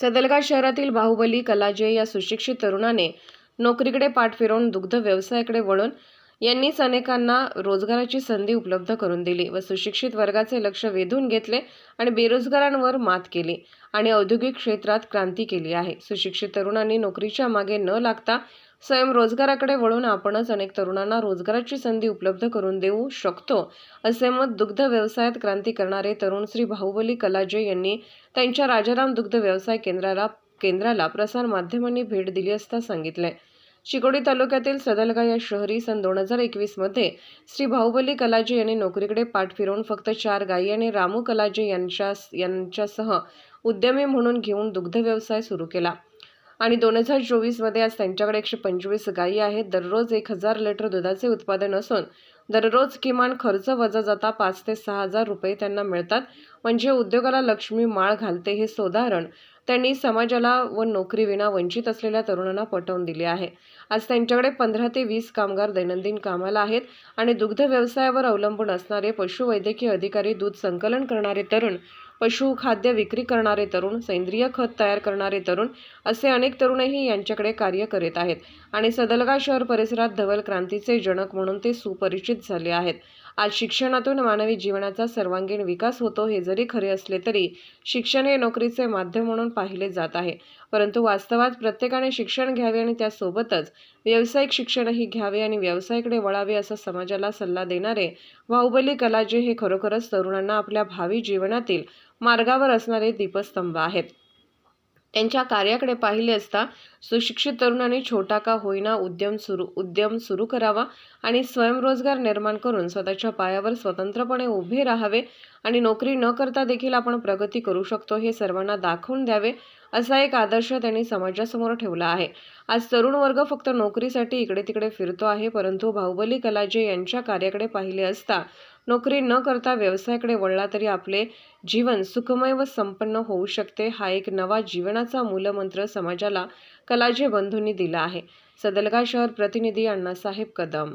सदलगा शहरातील बाहुबली कलाजय या सुशिक्षित तरुणाने नोकरीकडे पाठ फिरवून दुग्ध व्यवसायाकडे वळून यांनीच अनेकांना रोजगाराची संधी उपलब्ध करून दिली व सुशिक्षित वर्गाचे लक्ष वेधून घेतले आणि बेरोजगारांवर मात केली आणि औद्योगिक क्षेत्रात क्रांती केली आहे. सुशिक्षित तरुणांनी नोकरीच्या मागे न लागता स्वयंरोजगाराकडे वळून आपणच अनेक तरुणांना रोजगाराची संधी उपलब्ध करून देऊ शकतो असे मत दुग्ध व्यवसायात क्रांती करणारे तरुण श्री बाहुबली कलाजे यांनी त्यांच्या राजाराम दुग्ध व्यवसाय केंद्राला केंद्राला प्रसार माध्यमांनी भेट दिली असता सांगितले. चिकोडी तालुक्यातील सदलगा या शहरी सन दोन हजार एकवीसमध्ये श्री बाहुबली कलाजी यांनी नोकरीकडे पाठ फिरवून फक्त चार गायी आणि रामू कलाजी यांच्या यांच्यासह उद्यमी म्हणून घेऊन दुग्ध व्यवसाय सुरू केला. आणि दोन हजार चोवीसमध्ये आज त्यांच्याकडे एकशे पंचवीस गायी आहेत. दररोज एक हजार लिटर दुधाचे उत्पादन असून दररोज किमान खर्च वजा जाता पाच ते सहा हजार रुपये त्यांना मिळतात. म्हणजे उद्योगाला लक्ष्मी माळ घालते हे सोदाहरण त्यांनी समाजाला व नोकरीविना वंचित असलेल्या तरुणांना पटवून दिले आहे. आज त्यांच्याकडे पंधरा ते वीस कामगार दैनंदिन कामाला आहेत आणि दुग्ध व्यवसायावर अवलंबून असणारे पशुवैद्यकीय अधिकारी दूध संकलन करणारे तरुण पशुखाद्य विक्री करणारे तरुण सेंद्रिय खत तयार करणारे तरुण असे अनेक तरुणही यांच्याकडे कार्य करीत आहेत आणि सदलगा शहर परिसरात धवल क्रांतीचे जनक म्हणून ते सुपरिचित झाले आहेत. आज शिक्षणातून मानवी जीवनाचा सर्वांगीण विकास होतो हे जरी खरे असले तरी शिक्षण हे नोकरीचे माध्यम म्हणून पाहिले जात आहे. परंतु वास्तवात प्रत्येकाने शिक्षण घ्यावे आणि त्यासोबतच व्यावसायिक शिक्षणही घ्यावे आणि व्यवसायाकडे वळावे असा समाजाला सल्ला देणारे बाहुबली कलाजी हे खरोखरच तरुणांना आपल्या भावी जीवनातील मार्गावर असणारे दीपस्तंभ आहेत. त्यांच्या कार्याकडे पाहिले असता सुशिक्षित तरुणांनी छोटा का होईना उद्यम सुरू उद्यम सुरू करावा आणि स्वयंरोजगार निर्माण करून स्वतःच्या पायावर स्वतंत्रपणे उभे राहावे आणि नोकरी न करता देखील आपण प्रगती करू शकतो हे सर्वांना दाखवून द्यावे असा एक आदर्श त्यांनी समाजासमोर ठेवला आहे. आज तरुण वर्ग फक्त नोकरीसाठी इकडे तिकडे फिरतो आहे परंतु बाहुबली कलाजे यांच्या कार्याकडे पाहिले असता नोकरी न करता व्यवसायाकडे वळला तरी आपले जीवन सुखमय व संपन्न होऊ शकते हा एक नवा जीवनाचा मूलमंत्र समाजाला कलाजे बंधूंनी दिला आहे. सदलगा शहर प्रतिनिधी अण्णासाहेब कदम